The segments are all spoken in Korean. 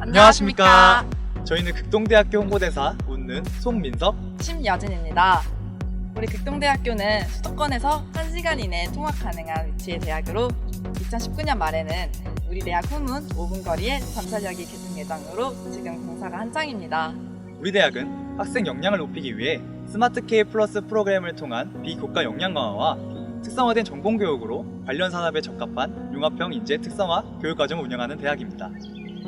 안녕하십니까. 저희는 극동대학교 홍보대사 웃는 송민석. 심여진입니다. 우리 극동대학교는 수도권에서 1시간 이내 통학 가능한 위치의 대학으로 2019년 말에는 우리 대학 후문 5분 거리에 전차역이 개통 예정으로 지금 공사가 한창입니다. 우리 대학은 학생 역량을 높이기 위해 스마트 K 플러스 프로그램을 통한 비교과 역량 강화와 특성화된 전공 교육으로 관련 산업에 적합한 융합형 인재 특성화 교육 과정을 운영하는 대학입니다.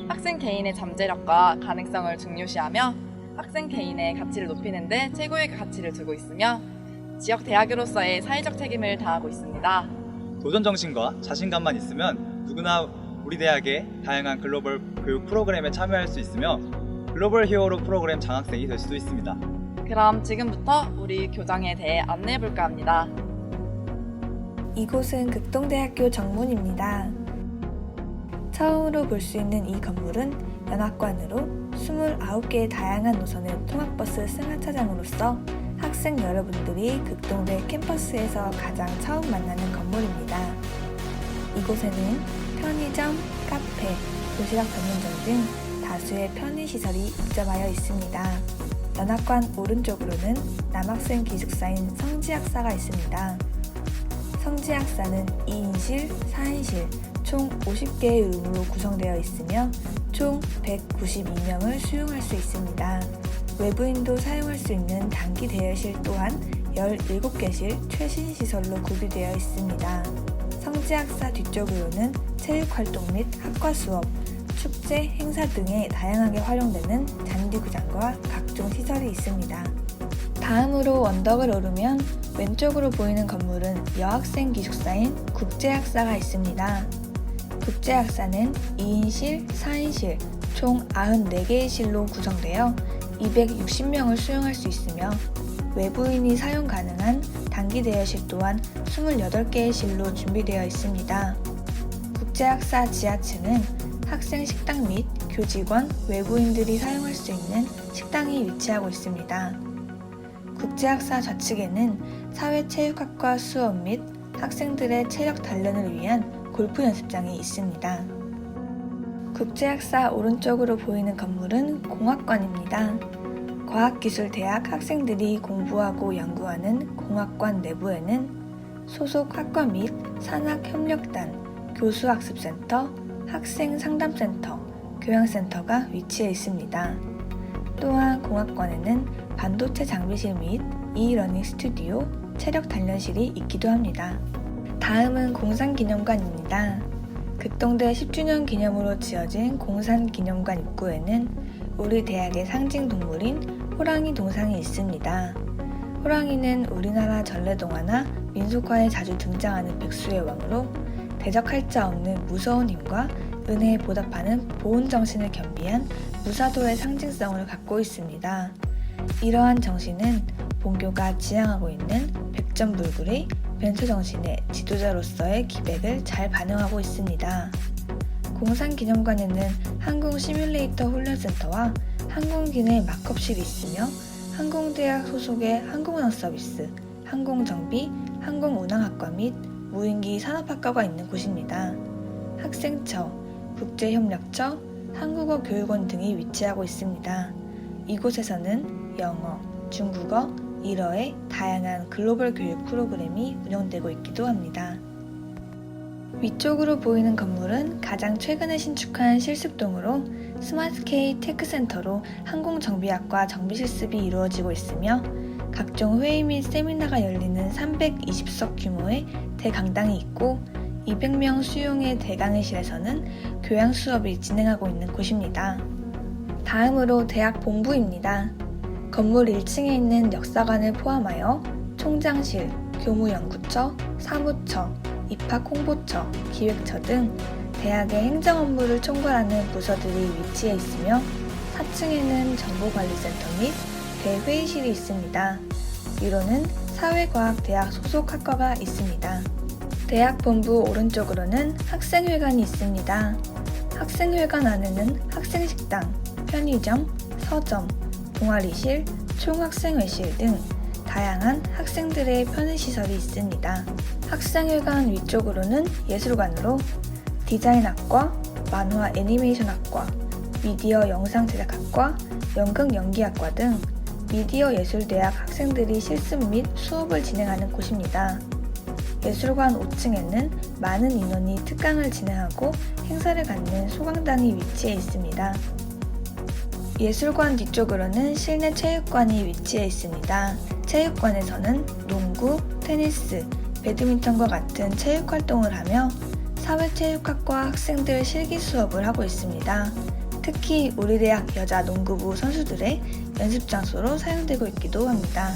학생 개인의 잠재력과 가능성을 중요시하며 학생 개인의 가치를 높이는 데 최고의 가치를 두고 있으며 지역 대학으로서의 사회적 책임을 다하고 있습니다. 도전 정신과 자신감만 있으면 누구나 우리 대학의 다양한 글로벌 교육 프로그램에 참여할 수 있으며 글로벌 히어로 프로그램 장학생이 될 수도 있습니다. 그럼 지금부터 우리 교장에 대해 안내해 볼까 합니다. 이곳은 극동대학교 정문입니다. 처음으로 볼 수 있는 이 건물은 연합관으로 29개의 다양한 노선의 통학버스 승하차장으로서 학생 여러분들이 극동대 캠퍼스에서 가장 처음 만나는 건물입니다. 이곳에는 편의점, 카페, 도시락 전문점 등 다수의 편의시설이 입점하여 있습니다. 연합관 오른쪽으로는 남학생 기숙사인 성지학사가 있습니다. 성지학사는 2인실, 4인실, 총 50개의 룸으로 구성되어 있으며 총 192명을 수용할 수 있습니다. 외부인도 사용할 수 있는 단기 대여실 또한 17개실 최신 시설로 구비되어 있습니다. 성지학사 뒤쪽으로는 체육활동 및 학과 수업, 축제, 행사 등에 다양하게 활용되는 잔디구장과 각종 시설이 있습니다. 다음으로 언덕을 오르면 왼쪽으로 보이는 건물은 여학생 기숙사인 국제학사가 있습니다. 국제학사는 2인실, 4인실, 총 94개의 실로 구성되어 260명을 수용할 수 있으며 외부인이 사용 가능한 단기 대여실 또한 28개의 실로 준비되어 있습니다. 국제학사 지하층은 학생 식당 및 교직원, 외부인들이 사용할 수 있는 식당이 위치하고 있습니다. 국제학사 좌측에는 사회체육학과 수업 및 학생들의 체력 단련을 위한 골프 연습장이 있습니다. 국제학사 오른쪽으로 보이는 건물은 공학관입니다. 과학기술대학 학생들이 공부하고 연구하는 공학관 내부에는 소속 학과 및 산학협력단, 교수학습센터, 학생상담센터, 교양센터가 위치해 있습니다. 또한 공학관에는 반도체 장비실 및 e-러닝 스튜디오, 체력 단련실이 있기도 합니다. 다음은 공산기념관입니다. 극동대 10주년 기념으로 지어진 공산기념관 입구에는 우리 대학의 상징 동물인 호랑이 동상이 있습니다. 호랑이는 우리나라 전래동화나 민속화에 자주 등장하는 백수의 왕으로 대적할 자 없는 무서운 힘과 은혜에 보답하는 보온 정신을 겸비한 무사도의 상징성을 갖고 있습니다. 이러한 정신은 본교가 지향하고 있는 백전불굴의 벤처 정신의 지도자로서의 기백을 잘 반영하고 있습니다. 공산기념관에는 항공 시뮬레이터 훈련센터와 항공기내 마컵실이 있으며 항공대학 소속의 항공운항 서비스, 항공정비, 항공운항학과 및 무인기 산업학과가 있는 곳입니다. 학생처, 국제협력처, 한국어 교육원 등이 위치하고 있습니다. 이곳에서는 영어, 중국어, 일어의 다양한 글로벌 교육 프로그램이 운영되고 있기도 합니다. 위쪽으로 보이는 건물은 가장 최근에 신축한 실습동으로 스마트K 테크센터로 항공정비학과 정비실습이 이루어지고 있으며 각종 회의 및 세미나가 열리는 320석 규모의 대강당이 있고 200명 수용의 대강의실에서는 교양 수업이 진행하고 있는 곳입니다. 다음으로 대학 본부입니다. 건물 1층에 있는 역사관을 포함하여 총장실, 교무연구처, 사무처, 입학홍보처, 기획처 등 대학의 행정 업무를 총괄하는 부서들이 위치해 있으며 4층에는 정보관리센터 및 대회의실이 있습니다. 위로는 사회과학대학 소속 학과가 있습니다. 대학 본부 오른쪽으로는 학생회관이 있습니다. 학생회관 안에는 학생식당, 편의점, 서점, 동아리실, 총학생회실 등 다양한 학생들의 편의시설이 있습니다. 학생회관 위쪽으로는 예술관으로 디자인학과, 만화 애니메이션학과, 미디어 영상 제작학과, 연극 연기학과 등 미디어 예술대학 학생들이 실습 및 수업을 진행하는 곳입니다. 예술관 5층에는 많은 인원이 특강을 진행하고 행사를 갖는 소강당이 위치해 있습니다. 예술관 뒤쪽으로는 실내 체육관이 위치해 있습니다. 체육관에서는 농구, 테니스, 배드민턴과 같은 체육 활동을 하며 사회체육학과 학생들 실기 수업을 하고 있습니다. 특히 우리 대학 여자 농구부 선수들의 연습 장소로 사용되고 있기도 합니다.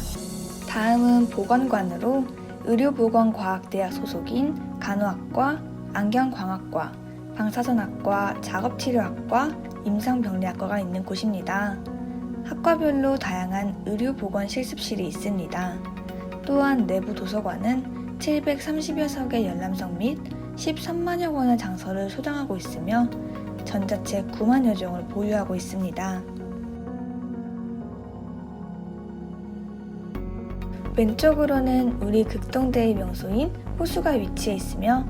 다음은 보건관으로 의료보건과학대학 소속인 간호학과, 안경광학과, 방사선학과, 작업치료학과, 임상병리학과가 있는 곳입니다. 학과별로 다양한 의료보건 실습실이 있습니다. 또한 내부 도서관은 730여 석의 열람석 및 13만여 권의 장서를 소장하고 있으며 전자책 9만여 종을 보유하고 있습니다. 왼쪽으로는 우리 극동대의 명소인 호수가 위치해 있으며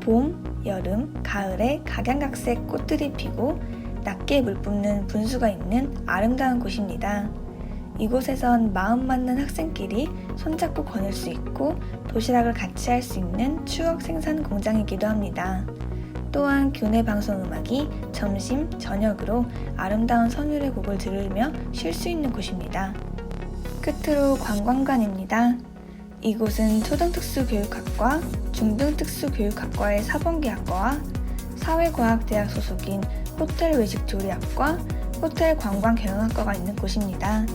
봄, 여름, 가을에 각양각색 꽃들이 피고 낮게 물 뿜는 분수가 있는 아름다운 곳입니다. 이곳에선 마음 맞는 학생끼리 손잡고 거닐 수 있고 도시락을 같이 할 수 있는 추억 생산 공장이기도 합니다. 또한 교내 방송 음악이 점심, 저녁으로 아름다운 선율의 곡을 들으며 쉴 수 있는 곳입니다. 끝으로 관광관입니다. 이곳은 초등특수교육학과, 중등특수교육학과의 사범기학과와 사회과학대학 소속인 호텔 외식 조리학과, 호텔 관광 경영학과가 있는 곳입니다.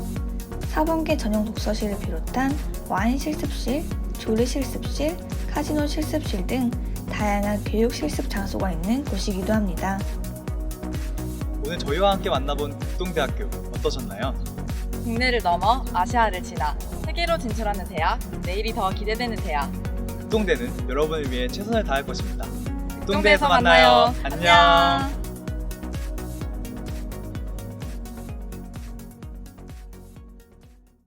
사범계 전용 독서실을 비롯한 와인 실습실, 조리 실습실, 카지노 실습실 등 다양한 교육 실습 장소가 있는 곳이기도 합니다. 오늘 저희와 함께 만나본 극동대학교 어떠셨나요? 국내를 넘어 아시아를 지나 세계로 진출하는 대학, 내일이 더 기대되는 대학. 극동대는 여러분을 위해 최선을 다할 것입니다. 극동대에서 만나요. 안녕.